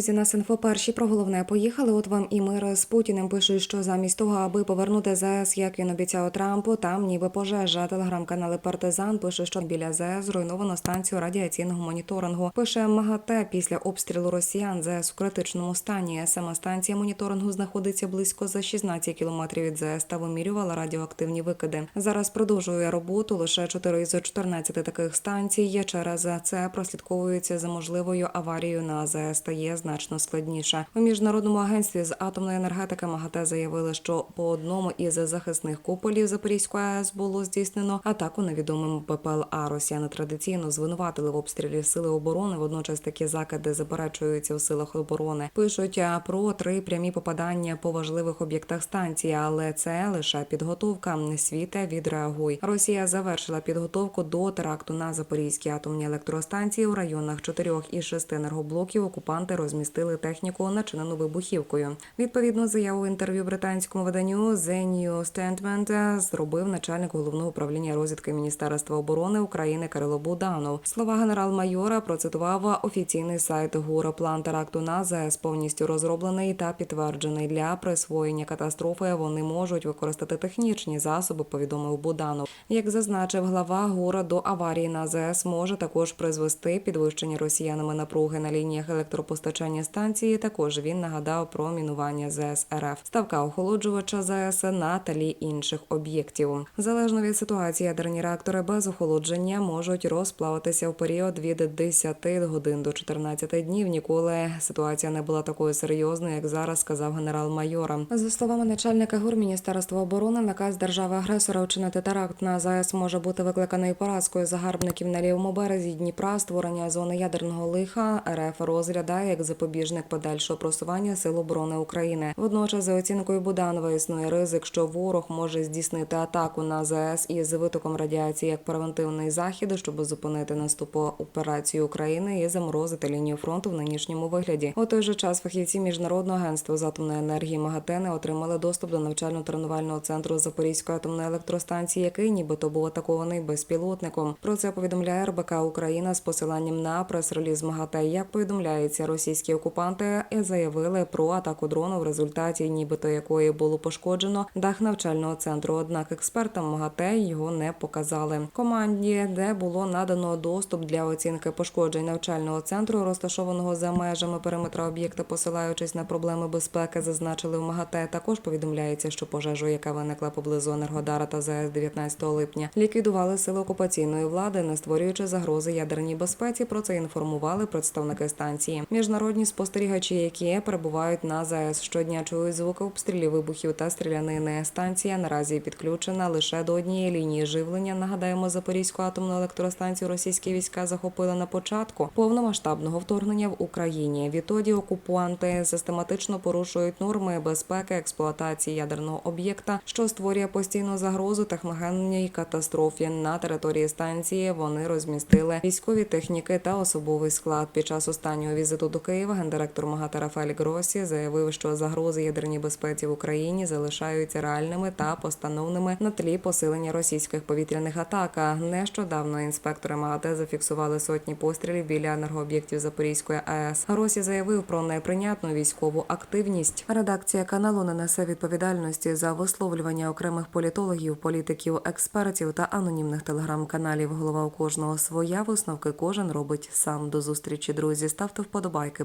Друзі, нас інфо перші про головне поїхали. От вам і мир з Путіним пишуть, що замість того, аби повернути ЗС, як він обіцяв Трампу, там ніби пожежа. Телеграм-канали Партизан пише, що біля ЗС зруйновано станцію радіаційного моніторингу. Пише МАГАТЕ після обстрілу росіян ЗС у критичному стані. Сама станція моніторингу знаходиться близько за 16 кілометрів від ЗС та вимірювала радіоактивні викиди. Зараз продовжує роботу лише 4 із 14 таких станцій. Через це прослідковується за можливою аварією на АЗС стає значно складніше. У міжнародному агентстві з атомної енергетики МАГАТЕ заявили, що по одному із захисних куполів Запорізької АЕС було здійснено атаку невідомим ППЛА. Росіяни традиційно звинуватили в обстрілі сили оборони. Водночас такі закиди заперечуються у силах оборони. Пишуть про три прямі попадання по важливих об'єктах станції, але це лише підготовка. Світе відреагуй. Росія завершила підготовку до теракту на Запорізькій атомній електростанції у районах чотирьох із шести енергоблоків. Окупанти розмістили техніку, начинену вибухівкою. Відповідну заяву в інтерв'ю британському виданню The New Statement зробив начальник головного управління розвідки Міністерства оборони України Кирило Буданов. Слова генерал-майора процитував офіційний сайт ГУР. План теракту на ЗАЕС повністю розроблений та підтверджений для присвоєння катастрофи. Вони можуть використати технічні засоби. Повідомив Буданов. Як зазначив глава ГУР, до аварії на ЗАЕС може також призвести підвищення росіянами напруги на лініях електропостачання станції. Також він нагадав про мінування ЗС РФ. Ставка охолоджувача ЗС на тлі інших об'єктів. Залежно від ситуації, ядерні реактори без охолодження можуть розплавитися в період від 10 годин до 14 днів. Ніколи ситуація не була такою серйозною, як зараз сказав генерал-майор. За словами начальника ГУР Міністерства оборони, наказ держави-агресора вчинити теракт на ЗАЕС може бути викликаний поразкою загарбників на лівому березі Дніпра, створення зони ядерного лиха. РФ розглядає як запобіжник подальшого просування сил оборони України. Водночас, за оцінкою Буданова, існує ризик, що ворог може здійснити атаку на ЗАЕС із витоком радіації як превентивний захід, щоб зупинити наступу операції України і заморозити лінію фронту в нинішньому вигляді. У той же час фахівці міжнародного агентства з атомної енергії МАГАТЕ не отримали доступ до навчально-тренувального центру Запорізької атомної електростанції, який нібито був атакований безпілотником. Про це повідомляє РБК Україна з посиланням на прес-реліз МАГАТЕ. Як повідомляється, російські окупанти заявили про атаку дрону, в результаті нібито якої було пошкоджено дах навчального центру. Однак експертам МАГАТЕ його не показали. Команді, де було надано доступ для оцінки пошкоджень навчального центру, розташованого за межами периметра об'єкта, посилаючись на проблеми безпеки, зазначили в МАГАТЕ. Також повідомляється, що пожежу, яка виникла поблизу Енергодара та ЗАЕС 19 липня, ліквідували сили окупаційної влади, не створюючи загрози ядерній безпеці. Про це інформували представники станції. Міжнародні спостерігачі, які перебувають на ЗАЕС щодня, чують звуки обстрілів, вибухів та стрілянини. Станція наразі підключена лише до однієї лінії живлення. Нагадаємо, Запорізьку атомну електростанцію російські війська захопили на початку повномасштабного вторгнення в Україні. Відтоді окупанти систематично порушують норми безпеки експлуатації ядерного об'єкта, що створює постійну загрозу техногенній катастрофі на території станції. Вони розмістили військові техніки та особовий склад. Під час останнього візиту до Києва гендиректор МАГАТЕ Рафаель Гросі заявив, що загрози ядерній безпеці в Україні залишаються реальними та постановними на тлі посилення російських повітряних атак. Нещодавно інспектори МАГАТЕ зафіксували сотні пострілів біля енергооб'єктів Запорізької АЕС. Гросі заявив про неприйнятну військову активність. Редакція каналу не несе відповідальності за висловлювання окремих політологів, політиків, експертів та анонімних телеграм-каналів. Голова у кожного своя висновки кожен робить сам. До зустрічі, друзі. Ставте вподобайки,